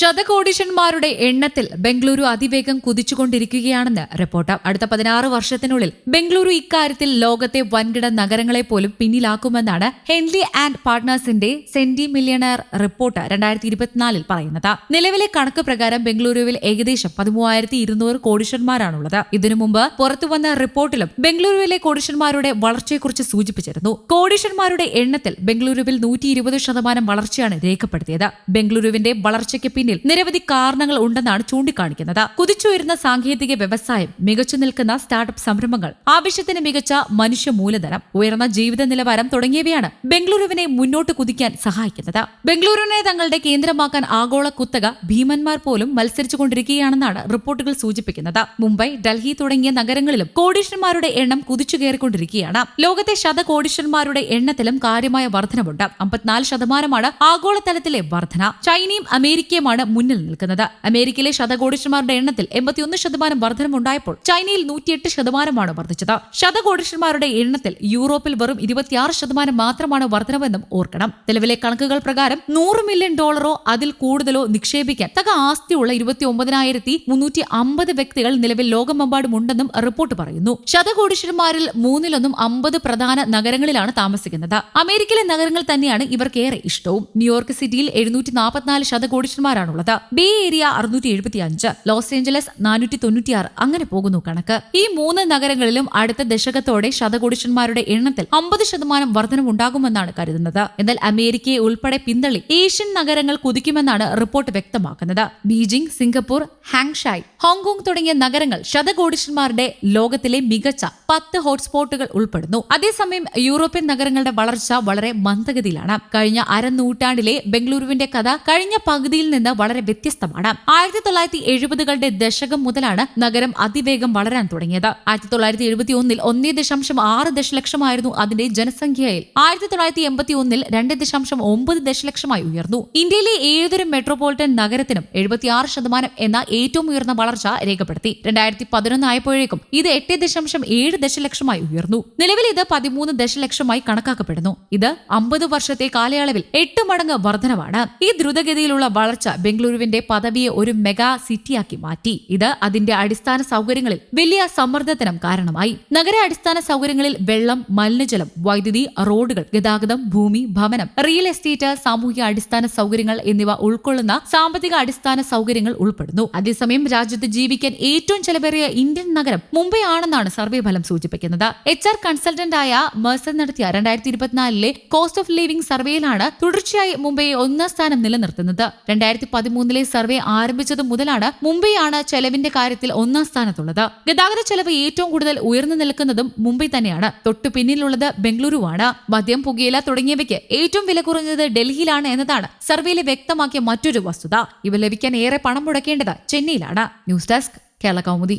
ശതകോടീശന്മാരുടെ എണ്ണത്തിൽ ബംഗളൂരു അതിവേഗം കുതിച്ചുകൊണ്ടിരിക്കുകയാണെന്ന് റിപ്പോർട്ട്. അടുത്ത പതിനാറ് വർഷത്തിനുള്ളിൽ ബംഗളൂരു ഇക്കാര്യത്തിൽ ലോകത്തെ വൻകിട നഗരങ്ങളെ പോലും പിന്നിലാക്കുമെന്നാണ് ഹെൻലി ആൻഡ് പാർട്ട്നേഴ്സിന്റെ സെന്റി മില്യണയർ റിപ്പോർട്ട് രണ്ടായിരത്തി ഇരുപത്തിനാലിൽ പറയുന്നത്. നിലവിലെ കണക്ക് പ്രകാരം ബംഗളൂരുവിൽ ഏകദേശം പതിമൂവായിരത്തി ഇരുന്നൂറ് കോടീശന്മാരാണുള്ളത് ഇതിനു മുമ്പ് പുറത്തുവന്ന റിപ്പോർട്ടിലും ബംഗളൂരുവിലെ കോടീശന്മാരുടെ വളർച്ചയെക്കുറിച്ച് സൂചിപ്പിച്ചിരുന്നു. കോടീശന്മാരുടെ എണ്ണത്തിൽ ബംഗളൂരുവിൽ നൂറ്റി ശതമാനം വളർച്ചയാണ് രേഖപ്പെടുത്തിയത്. ബംഗളൂരുവിന്റെ വളർച്ചയ്ക്ക് പിന്നിൽ നിരവധി കാരണങ്ങൾ ഉണ്ടെന്നാണ് ചൂണ്ടിക്കാണിക്കുന്നത്. കുതിച്ചുയരുന്ന സാങ്കേതിക വ്യവസായം മികച്ചു നിൽക്കുന്ന സ്റ്റാർട്ടപ്പ് സംരംഭങ്ങൾ ആവശ്യത്തിന് മികച്ച മനുഷ്യ മൂലധനം ഉയർന്ന ജീവിത നിലവാരം തുടങ്ങിയവയാണ് ബംഗളൂരുവിനെ മുന്നോട്ട് കുതിക്കാൻ സഹായിക്കുന്നത്. ബംഗളൂരുവിനെ തങ്ങളുടെ കേന്ദ്രമാക്കാൻ ആഗോള കുത്തക ഭീമന്മാർ പോലും മത്സരിച്ചുകൊണ്ടിരിക്കുകയാണെന്നാണ് റിപ്പോർട്ടുകൾ സൂചിപ്പിക്കുന്നത്. മുംബൈ ഡൽഹി തുടങ്ങിയ നഗരങ്ങളിലും കോടീശ്വരന്മാരുടെ എണ്ണം കുതിച്ചു കയറിക്കൊണ്ടിരിക്കുകയാണ് ലോകത്തെ ശതകോടീശ്വരന്മാരുടെ എണ്ണത്തിലും കാര്യമായ വർധനവുണ്ട്. അമ്പത്തിനാല് ശതമാനമാണ് ആഗോളതലത്തിലെ വർധന. ചൈനയും അമേരിക്കയുമാണ് മുന്നിൽ നിൽക്കുന്നത്. അമേരിക്കയിലെ ശതകോടീശ്വരന്മാരുടെ എണ്ണത്തിൽ എൺപത്തിയൊന്ന് ശതമാനം വർധനമുണ്ടായപ്പോൾ ചൈനയിൽ നൂറ്റിയെട്ട് ശതമാനമാണ് വർദ്ധിച്ചത്. ശതകോടീശ്വരന്മാരുടെ എണ്ണത്തിൽ യൂറോപ്പിൽ വെറും ഇരുപത്തിയാറ് ശതമാനം മാത്രമാണ് വർധനവെന്നും ഓർക്കണം. നിലവിലെ കണക്കുകൾ പ്രകാരം നൂറ് മില്യൺ ഡോളറോ അതിൽ കൂടുതലോ നിക്ഷേപിക്കാൻ തക ആസ്തിയുള്ള ഇരുപത്തി ഒമ്പതിനായിരത്തി മുന്നൂറ്റി അമ്പത് വ്യക്തികൾ നിലവിൽ ലോകമെമ്പാടും ഉണ്ടെന്നും റിപ്പോർട്ട് പറയുന്നു. ശതകോടീശ്വരന്മാരിൽ മൂന്നിലൊന്നും അമ്പത് പ്രധാന നഗരങ്ങളിലാണ് താമസിക്കുന്നത്. അമേരിക്കയിലെ നഗരങ്ങൾ തന്നെയാണ് ഇവർക്കേറെ ഇഷ്ടവും. ന്യൂയോർക്ക് സിറ്റിയിൽ എഴുന്നൂറ്റി നാൽപ്പത്തിനാല് ശതകോടീശ്വരന്മാരാണുള്ളത് ബേ ഏരിയ അറുന്നൂറ്റി എഴുപത്തി അഞ്ച് ലോസ് ഏഞ്ചലസ് നാനൂറ്റി തൊണ്ണൂറ്റിയാറ് അങ്ങനെ പോകുന്നു കണക്ക്. ഈ മൂന്ന് നഗരങ്ങളിലും അടുത്ത ദശകത്തോടെ ശതകോടീശ്വരന്മാരുടെ എണ്ണത്തിൽ അമ്പത് ശതമാനം വർധനമുണ്ടാകുമെന്നാണ് കരുതുന്നത്. എന്നാൽ അമേരിക്കയെ ഉൾപ്പെടെ പിന്തള്ളി ഏഷ്യൻ നഗരങ്ങൾ കുതിക്കുമെന്നാണ് റിപ്പോർട്ട് വ്യക്തമാക്കുന്നത്. Beijing Singapore Hangzhou Hong Kong തുടങ്ങിയ നഗരങ്ങൾ ശതകോടിഷന്മാരുടെ ലോകത്തിലെ മികച്ച പത്ത് ഹോട്ട്സ്പോട്ടുകൾ ഉൾപ്പെടുന്നു. അതേസമയം യൂറോപ്യൻ നഗരങ്ങളുടെ വളർച്ച വളരെ മന്ദഗതിയിലാണ്. കഴിഞ്ഞ അരനൂറ്റാണ്ടിലെ ബംഗളൂരുവിന്റെ കഥ കഴിഞ്ഞ പകുതിയിൽ നിന്ന് വളരെ വ്യത്യസ്തമാണ്. ആയിരത്തി തൊള്ളായിരത്തി എഴുപതുകളുടെ ദശകം മുതലാണ് നഗരം അതിവേഗം വളരാൻ തുടങ്ങിയത്. ആയിരത്തി തൊള്ളായിരത്തി എഴുപത്തി ഒന്നിൽ ഒന്നേ ദശാംശം ആറ് ദശലക്ഷമായിരുന്നു അതിന്റെ ജനസംഖ്യയിൽ. ആയിരത്തി തൊള്ളായിരത്തി എൺപത്തി ഒന്നിൽ രണ്ട് ദശാംശം ഒമ്പത് ദശലക്ഷമായി ഉയർന്നു. ഇന്ത്യയിലെ ഏതൊരു മെട്രോപൊളിറ്റൻ നഗരത്തിനും എഴുപത്തിയാറ് ശതമാനം എന്ന ഏറ്റവും ഉയർന്ന വളർച്ച രേഖപ്പെടുത്തി. രണ്ടായിരത്തി പതിനൊന്ന് ആയപ്പോഴേക്കും ഇത് എട്ട് ദശാംശം ഏഴ് ദശലക്ഷമായി ഉയർന്നു. നിലവിൽ ഇത് പതിമൂന്ന് ദശലക്ഷമായി കണക്കാക്കപ്പെടുന്നു. ഇത് അമ്പത് വർഷത്തെ കാലയളവിൽ എട്ട് മടങ്ങ് വർധനവാണ്. ഈ ദ്രുതഗതിയിലുള്ള വളർച്ച ബംഗളൂരുവിന്റെ പദവിയെ ഒരു മെഗാ സിറ്റിയാക്കി മാറ്റി. ഇത് അതിന്റെ അടിസ്ഥാന സൗകര്യങ്ങളിൽ വലിയ സമ്മർദ്ദത്തിനും കാരണമായി. നഗര അടിസ്ഥാന സൗകര്യങ്ങളിൽ വെള്ളം മലിനജലം വൈദ്യുതി റോഡുകൾ ഗതാഗതം ഭൂമി ഭവനം റിയൽ എസ്റ്റേറ്റ് സാമൂഹിക അടിസ്ഥാന സൗകര്യങ്ങൾ എന്നിവ ഉൾക്കൊള്ളുന്ന സാമ്പത്തിക അടിസ്ഥാന സൗകര്യങ്ങൾ ഉൾപ്പെടുന്നു. അതേസമയം രാജ്യത്ത് ജീവിക്കാൻ ഏറ്റവും ചെലവേറിയ ഇന്ത്യൻ നഗരം മുംബൈ ആണെന്നാണ് സർവേ ഫലം സൂചിപ്പിക്കുന്നത്. എച്ച് ആർ കൺസൾട്ടന്റായ മേഴ്സൺ നടത്തിയ രണ്ടായിരത്തി ഇരുപത്തിനാലിലെ കോസ്റ്റ് ഓഫ് ലിവിംഗ് സർവേയിലാണ് തുടർച്ചയായി മുംബൈ ഒന്നാം സ്ഥാനം നിലനിർത്തുന്നത്. രണ്ടായിരത്തി പതിമൂന്നിലെ സർവേ ആരംഭിച്ചതു മുതലാണ് മുംബൈ ആണ് ചെലവിന്റെ കാര്യത്തിൽ ഒന്നാം സ്ഥാനത്തുള്ളത്. ഗതാഗത ചെലവ് ഏറ്റവും കൂടുതൽ ഉയർന്നു നിൽക്കുന്നതും മുംബൈ തന്നെയാണ്. തൊട്ടു പിന്നിലുള്ളത് ബംഗളൂരുവാണ്. മദ്യം പുകയില തുടങ്ങിയവയ്ക്ക് ഏറ്റവും വില കുറഞ്ഞത് ഡൽഹിയിലാണ് എന്നതാണ് സർവേയിൽ വ്യക്തമാക്കിയ മറ്റൊരു വസ്തുത. ഇവ ലഭിക്കാൻ ഏറെ പണം മുടക്കേണ്ടത് ചെന്നൈയിലാണ്. News desk Kerala Kaumudi.